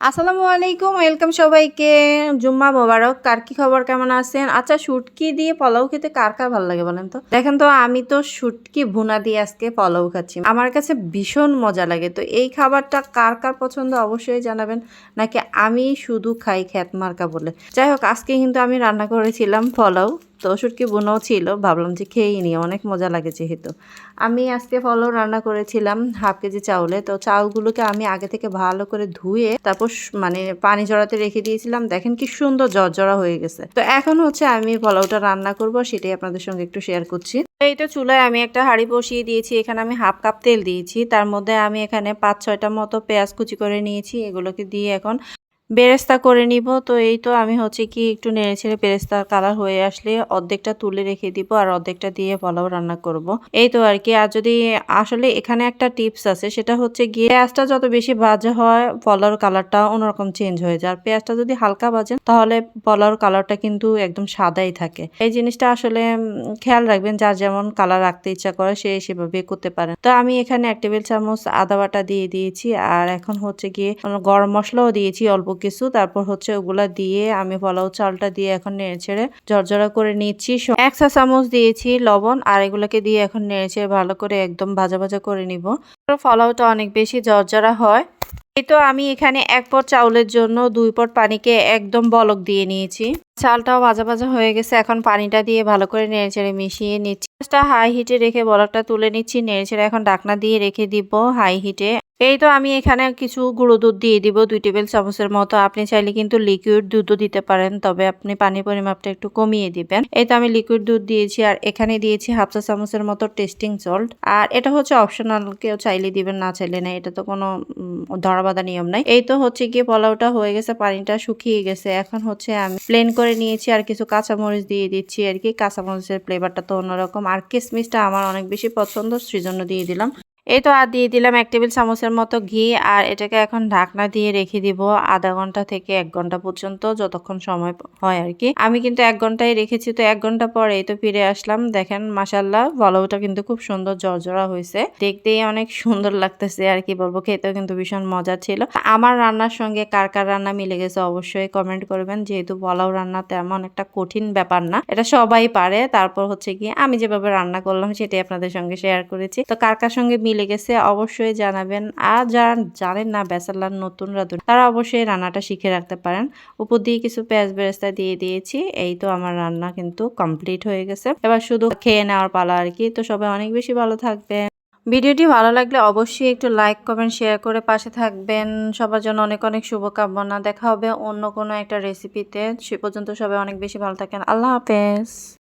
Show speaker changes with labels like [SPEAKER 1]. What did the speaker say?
[SPEAKER 1] আসসালামু আলাইকুম, ওয়েলকাম সবাইকে। জুম্মা মোবারক, কার কি খবর, কেমন আছেন? আচ্ছা শুটকি দিয়ে পোলাও খেতে কার কার ভালো লাগে বলেন তো? দেখেন তো, আমি তো শুটকি ভুনা দিয়ে আজকে পোলাও খাচ্ছি। আমার কাছে ভীষণ মজা লাগে, তো এই খাবারটা কার কার পছন্দ অবশ্যই জানাবেন, নাকি আমি শুধু খাই খ্যাত মার্কা বলে? যাই হোক, আজকে কিন্তু আমি রান্না করেছিলাম পোলাও। তো শুটকি বোনও ছিল, ভাবলাম যে খেয়েই নিই, অনেক মজা লাগে যেহেতু। আমি আজকে পোলাও রান্না করেছিলাম, হাফ কেজি চাউলে। তো চাউলগুলোকে আমি আগে থেকে ভালো করে ধুয়ে তারপর মানে পানি জড়াতে রেখে দিয়েছিলাম। দেখেন কি সুন্দর জর্জরা হয়ে গেছে। তো এখন হচ্ছে আমি পোলাওটা রান্না করব, সেটাই আপনাদের সঙ্গে একটু শেয়ার করছি। এই তো চুলায় আমি একটা হাঁড়ি বসিয়ে দিয়েছি, এখানে আমি হাফ কাপ তেল দিয়েছি। তার মধ্যে আমি এখানে পাঁচ ছয়টা মতো পেঁয়াজ কুচি করে নিয়েছি, এগুলোকে দিয়ে এখন বেরেস্তা করে নিব। তো এই তো আমি হচ্ছে কি একটু নেড়ে ছেড়ে বেরেস্তার কালার হয়ে আসলে অর্ধেকটা তুলে রেখে দিব আর অর্ধেকটা দিয়ে পোলাও রান্না করব। এই তো আর কি। আর যদি আসলে এখানে একটা টিপস আছে, সেটা হচ্ছে গিয়ে পেঁয়াজটা যত বেশি ভাজা হয়, পোলাওর কালারটা অন্যরকম চেঞ্জ হয়ে যায়। আর পেঁয়াজটা যদি হালকা ভাজেন তাহলে পোলাওর কালারটা কিন্তু একদম সাদাই থাকে। এই জিনিসটা আসলে খেয়াল রাখবেন, যার যেমন কালার রাখতে ইচ্ছা করে, সে সেভাবে করতে পারেন তো আমি এখানে এক টেবিল চামচ আদা বাটা দিয়ে দিয়েছি। আর এখন হচ্ছে গিয়ে গরম মশলাও দিয়েছি অল্প কিছু, তারপর হচ্ছে ওগুলা দিয়ে আমি পোলাও চালটা দিয়ে এখন নেড়ে ছেড়ে জর্জরা করে নিচ্ছি। এক চা চামচ দিয়েছি লবণ আর এগুলোকে দিয়ে এখন নেড়ে ছেড়ে ভালো করে একদম ভাজা ভাজা করে নিব। পোলাওটা অনেক বেশি জর্জরা হয়। এই তো আমি এখানে এক পট চাউলের জন্য দুই পট পানিকে একদম বলক দিয়ে নিয়েছি। চালটাও ভাজা ভাজা হয়ে গেছে, এখন পানিটা দিয়ে ভালো করে নেড়ে চেড়ে মিশিয়ে নিচ্ছি। হাই হিটে রেখে বলকটা তুলে নিচ্ছি, নেড়ে চেড়ে এখন ডাকনা দিয়ে রেখে দিব হাই হিটে এই তো আমি এখানে কিছু গুঁড়ো দুধ দিয়ে দিব, দুই টেবিল চামচের মতো। আপনি চাইলে কিন্তু লিকুইড দুধও দিতে পারেন, তবে আপনি পানির পরিমাপটা একটু কমিয়ে দিবেন। এই তো আমি লিকুইড দুধ দিয়েছি, আর এখানে দিয়েছি হাফ চা চামচের মতো টেস্টিং সল্ট আর এটা হচ্ছে অপশনাল কেউ চাইলে দিবেন, না চাইলে না, এটা তো কোনো ধরাবাধা নিয়ম নাই। এই তো হচ্ছে গিয়ে পোলাওটা হয়ে গেছে, পানিটা শুকিয়ে গেছে। এখন হচ্ছে আমি প্লেন করে নিয়েছি, আর কিছু কাঁচামরিচ দিয়ে দিচ্ছি আর কি। কাঁচামরিচের ফ্লেভারটা তো অন্যরকম। আর কিসমিসটা আমার অনেক বেশি পছন্দ, সেজন্য দিয়ে দিলাম। এই তো আর দিয়ে দিলাম এক টেবিল চামচের মতো ঘি, আর এটাকে এখন ঢাকনা দিয়ে রেখে দিব আধা ঘণ্টা থেকে এক ঘণ্টা পর্যন্ত যতক্ষণ সময় হয় আর কি। আমি কিন্তু এক ঘন্টায় রেখেছি, তো এক ঘণ্টা পরে এই তো ফিরে আসলাম। দেখেন মাসাল্লাহ পোলাওটা কিন্তু খুব সুন্দর জর্জরা হয়েছে। দেখতেই অনেক সুন্দর লাগতেছে আর কি বলব, খেতেও কিন্তু ভীষণ মজা ছিল। আমার রান্নার সঙ্গে কার কার রান্না মিলে গেছে অবশ্যই কমেন্ট করবেন। যেহেতু পোলাও রান্না তেমন একটা কঠিন ব্যাপার না, এটা সবাই পারে। তারপর হচ্ছে কি আমি যেভাবে রান্না করলাম, সেটাই আপনাদের সঙ্গে শেয়ার করেছি। তো কার কার সঙ্গে মিলে গেছে অবশ্যই জানাবেন। আর যারা জানেন না বেসালার নতুন রাঁধুন তারা অবশ্যই রান্নাটা শিখে রাখতে পারেন। উপর দিয়ে কিছু পেঁয়াজ বেরেস্তা দিয়ে দিয়েছি, এই তো আমার রান্না কিন্তু কমপ্লিট হয়ে গেছে। এবার শুধু খেয়ে নেওয়ার পালা আর কি। তো সবাই অনেক বেশি ভালো থাকবেন। ভিডিওটি ভালো লাগলে অবশ্যই একটু লাইক কমেন্ট শেয়ার করে পাশে থাকবেন। সবার জন্য অনেক অনেক শুভকামনা। দেখা হবে অন্য কোনো একটা রেসিপিতে সে পর্যন্ত সবাই অনেক বেশি ভালো থাকেন। আল্লাহ হাফেজ।